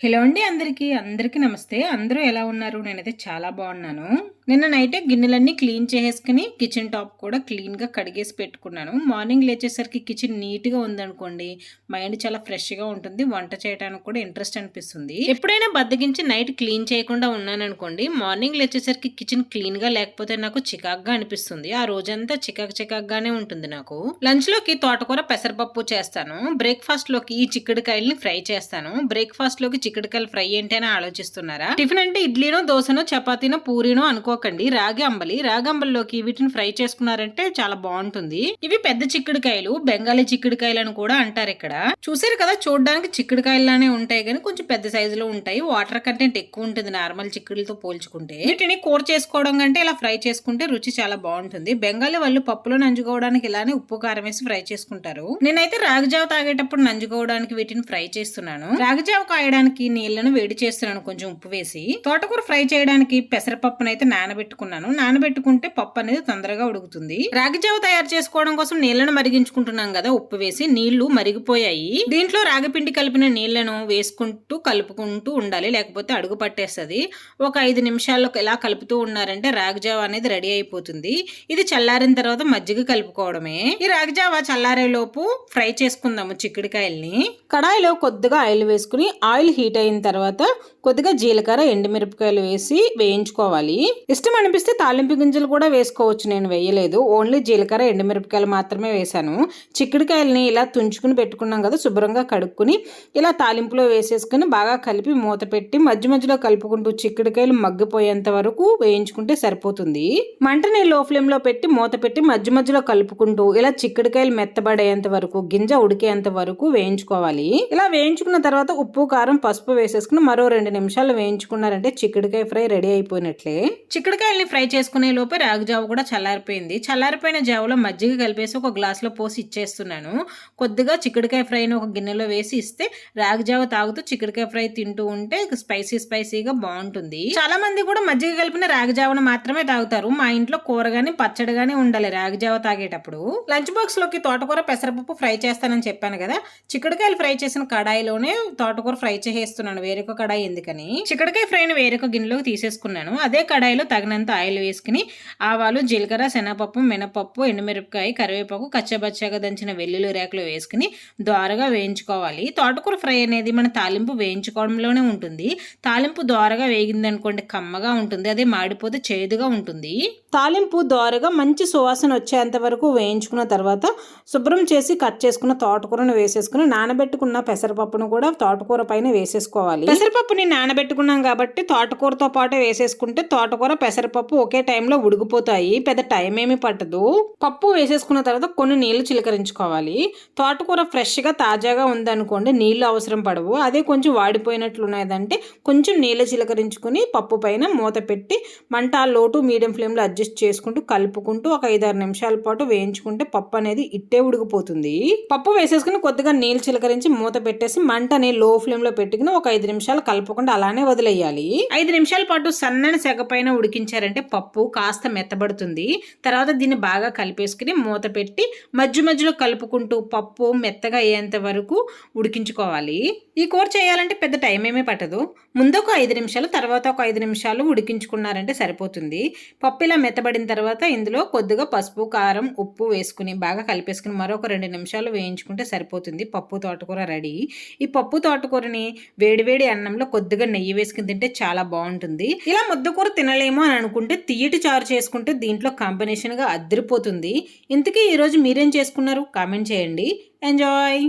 Hello అండి అందరికీ. అందరికీ నమస్తే. అందరూ ఎలా ఉన్నారు? నేనైతే చాలా బాగున్నాను. నిన్న నైటే గిన్నెలన్నీ క్లీన్ చేసేసుకుని కిచెన్ టాప్ కూడా క్లీన్గా కడిగేసి పెట్టుకున్నాను. మార్నింగ్ లేచేసరికి కిచెన్ నీట్గా ఉందనుకోండి మైండ్ చాలా ఫ్రెష్గా ఉంటుంది వంట చేయడానికి కూడా ఇంట్రెస్ట్ అనిపిస్తుంది. ఎప్పుడైనా బద్దగించి నైట్ క్లీన్ చేయకుండా ఉన్నాననుకోండి మార్నింగ్ లేచేసరికి కిచెన్ క్లీన్గా లేకపోతే నాకు చికాక్గా అనిపిస్తుంది. ఆ రోజంతా చికాక్ చికాక్గానే ఉంటుంది నాకు. లంచ్లోకి తోటకూర పెసరపప్పు చేస్తాను. బ్రేక్ఫాస్ట్లోకి ఈ చిక్కుడుకాయల్ని ఫ్రై చేస్తాను. బ్రేక్ఫాస్ట్లోకి చిక్కుడుకాయలు ఫ్రై ఏంటి అని ఆలోచిస్తున్నారా? టిఫిన్ అంటే ఇడ్లీనో దోశనో చపాతీనో పూరీనో అనుకోకండి. రాగి అంబలి. రాగి అంబలిలోకి వీటిని ఫ్రై చేసుకున్నారంటే చాలా బాగుంటుంది. ఇవి పెద్ద చిక్కుడుకాయలు బెంగాలీ చిక్కుడుకాయలు అని కూడా అంటారు ఇక్కడ. చూసారు కదా చూడడానికి చిక్కుడుకాయలానే ఉంటాయి కానీ కొంచెం పెద్ద సైజులో ఉంటాయి. వాటర్ కంటెంట్ ఎక్కువ ఉంటుంది నార్మల్ చిక్కుడులతో పోల్చుకుంటే. వీటిని కూర చేసుకోవడం కంటే ఇలా ఫ్రై చేసుకుంటే రుచి చాలా బాగుంటుంది. బెంగాలీ వాళ్ళు పప్పులో నంజుకోవడానికి ఇలానే ఉప్పు కారం వేసి ఫ్రై చేసుకుంటారు. నేనైతే రాగిజావ తాగేటప్పుడు నంజుకోవడానికి వీటిని ఫ్రై చేస్తున్నాను. రాగిజావ కాయడానికి చేయడానికి నీళ్ళను వేడి చేస్తున్నాను. కొంచెం ఉప్పు వేసి తోటకూర ఫ్రై చేయడానికి పెసరపప్పును అయితే నానబెట్టుకున్నాను. నానబెట్టుకుంటే పప్పు అనేది తొందరగా ఉడుకుతుంది. రాగి జావ తయారు చేసుకోవడం కోసం నీళ్ళను మరిగించుకుంటున్నాం కదా. ఉప్పు వేసి నీళ్ళు మరిగిపోయాయి. దీంట్లో రాగిపిండి కలిపిన నీళ్ళను వేసుకుంటూ కలుపుకుంటూ ఉండాలి. లేకపోతే అడుగు పట్టేస్తుంది. ఒక ఐదు నిమిషాల్లో ఎలా కలుపుతూ ఉన్నారంటే రాగి జావ అనేది రెడీ అయిపోతుంది. ఇది చల్లారిన తర్వాత మజ్జిగ కలుపుకోవడమే. ఈ రాగి జావ చల్లారే లోపు ఫ్రై చేసుకుందాము చిక్కుడుకాయల్ని. కడాయిలో కొద్దిగా ఆయిల్ వేసుకుని ఆయిల్ హీట్ హీట్ అయిన తర్వాత కొద్దిగా జీలకర్ర ఎండుమిరపకాయలు వేసి వేయించుకోవాలి. ఇష్టం అనిపిస్తే తాలింపు గింజలు కూడా వేసుకోవచ్చు. నేను వేయలేదు. ఓన్లీ జీలకర్ర ఎండుమిరపకాయలు మాత్రమే వేశాను. చిక్కుడుకాయలని ఇలా తుంచుకుని పెట్టుకున్నాం కదా శుభ్రంగా కడుక్కుని ఇలా తాలింపులో వేసేసుకుని బాగా కలిపి మూత పెట్టి మధ్య మధ్యలో కలుపుకుంటూ చిక్కుడుకాయలు మగ్గిపోయేంత వరకు వేయించుకుంటే సరిపోతుంది. మంటని లో ఫ్లేమ్లో పెట్టి మూత పెట్టి మధ్య మధ్యలో కలుపుకుంటూ ఇలా చిక్కుడుకాయలు మెత్తబడేంత వరకు గింజ ఉడికేంత వరకు వేయించుకోవాలి. ఇలా వేయించుకున్న తర్వాత ఉప్పు కారం పసుపు పసుపు వేసేసుకుని మరో రెండు నిమిషాలు వేయించుకున్నారంటే చిక్కుడుకాయ ఫ్రై రెడీ అయిపోయినట్లే. చిక్కుడుకాయల్ని ఫ్రై చేసుకునే లోపే రాగి జావ కూడా చల్లారిపోయింది. చల్లారిపోయిన జావలో మజ్జిగ కలిపేసి ఒక గ్లాస్లో పోసి ఇచ్చేస్తున్నాను. కొద్దిగా చిక్కుడుకాయ ఫ్రైని ఒక గిన్నెలో వేసి ఇస్తే రాగి జావ తాగుతూ చిక్కుడుకాయ ఫ్రై తింటూ ఉంటే స్పైసీ స్పైసీగా బాగుంటుంది. చాలా మంది కూడా మజ్జిగ కలిపిన రాగి జావను మాత్రమే తాగుతారు. మా ఇంట్లో కూర కానీ పచ్చడి కానీ ఉండాలి రాగి జావ తాగేటప్పుడు. లంచ్ బాక్స్లోకి తోటకూర పెసరపప్పు ఫ్రై చేస్తానని చెప్పాను కదా. చిక్కుడుకాయలు ఫ్రై చేసిన కడాయిలోనే తోటకూర ఫ్రై చేసి చేస్తున్నాను వేరొక కడాయి ఎందుకని? చిక్కడకాయ ఫ్రైని వేరొక గిన్నెలోకి తీసేసుకున్నాను. అదే కడాయిలో తగినంత ఆయిల్ వేసుకుని ఆవాలు జీలకర్ర శనగపప్పు మినపప్పు ఎండుమిరపకాయ కరివేపాకు కచ్చబచ్చగా దంచిన వెల్లుల్లి రేకులు వేసుకుని ద్వారగా వేయించుకోవాలి. తోటకూర ఫ్రై అనేది మన తాలింపు వేయించుకోవడంలోనే ఉంటుంది. తాలింపు దోరగా వేగిందనుకోండి కమ్మగా ఉంటుంది అదే మాడిపోతే చేదుగా ఉంటుంది. తాలింపు దోరగా మంచి సువాసన వచ్చేంత వరకు వేయించుకున్న తర్వాత శుభ్రం చేసి కట్ చేసుకున్న తోటకూరను వేసేసుకుని నానబెట్టుకున్న పెసరపప్పును కూడా తోటకూర పైన వేసేసుకుని వేసేసుకోవాలి. పెసరపప్పుని నానబెట్టుకున్నాం కాబట్టి తోటకూరతో పాటు వేసేసుకుంటే తోటకూర పెసరపప్పు ఒకే టైంలో ఉడికిపోతాయి. పెద్ద టైం ఏమీ పట్టదు. పప్పు వేసేసుకున్న తర్వాత కొన్ని నీళ్ళు చిలకరించుకోవాలి. తోటకూర ఫ్రెష్గా తాజాగా ఉందనుకోండి నీళ్ళు అవసరం పడవు. అదే కొంచెం వాడిపోయినట్లు ఉన్నదంటే కొంచెం నీళ్ళు చిలకరించుకుని పప్పు పైన మూత పెట్టి మంట లోటు మీడియం ఫ్లేమ్లో అడ్జస్ట్ చేసుకుంటూ కలుపుకుంటూ ఒక ఐదారు నిమిషాల పాటు వేయించుకుంటే పప్పు అనేది ఇట్టే ఉడికిపోతుంది. పప్పు వేసేసుకుని కొద్దిగా నీళ్ళు చిలకరించి మూత పెట్టేసి మంటని లో ఫ్లేమ్లో పెట్టి పెట్టుకుని ఒక ఐదు నిమిషాలు కలపకుండా అలానే వదిలేయాలి. ఐదు నిమిషాల పాటు సన్నని సెగ పైన ఉడికించారంటే పప్పు కాస్త మెత్తబడుతుంది. తర్వాత దీన్ని బాగా కలిపేసుకుని మూత పెట్టి మధ్య మధ్యలో కలుపుకుంటూ పప్పు మెత్తగా అయ్యేంత వరకు ఉడికించుకోవాలి. ఈ కూర చేయాలంటే పెద్ద టైం ఏమీ పట్టదు. ముందు ఒక ఐదు నిమిషాలు తర్వాత ఒక ఐదు నిమిషాలు ఉడికించుకున్నారంటే సరిపోతుంది. పప్పు ఇలా మెత్తబడిన తర్వాత ఇందులో కొద్దిగా పసుపు కారం ఉప్పు వేసుకుని బాగా కలిపేసుకుని మరొక రెండు నిమిషాలు వేయించుకుంటే సరిపోతుంది పప్పు తోటకూర రెడీ. ఈ పప్పు తోటకూరని వేడివేడి అన్నంలో కొద్దిగా నెయ్యి వేసుకుని తింటే చాలా బాగుంటుంది. ఇలా ముద్దకూర తినలేమో అని అనుకుంటే తీయటి చారు చేసుకుంటే దీంట్లో కాంబినేషన్గా అద్దరిపోతుంది ఇంతకీ ఈరోజు మీరేం చేసుకున్నారు? కామెంట్ చేయండి. ఎంజాయ్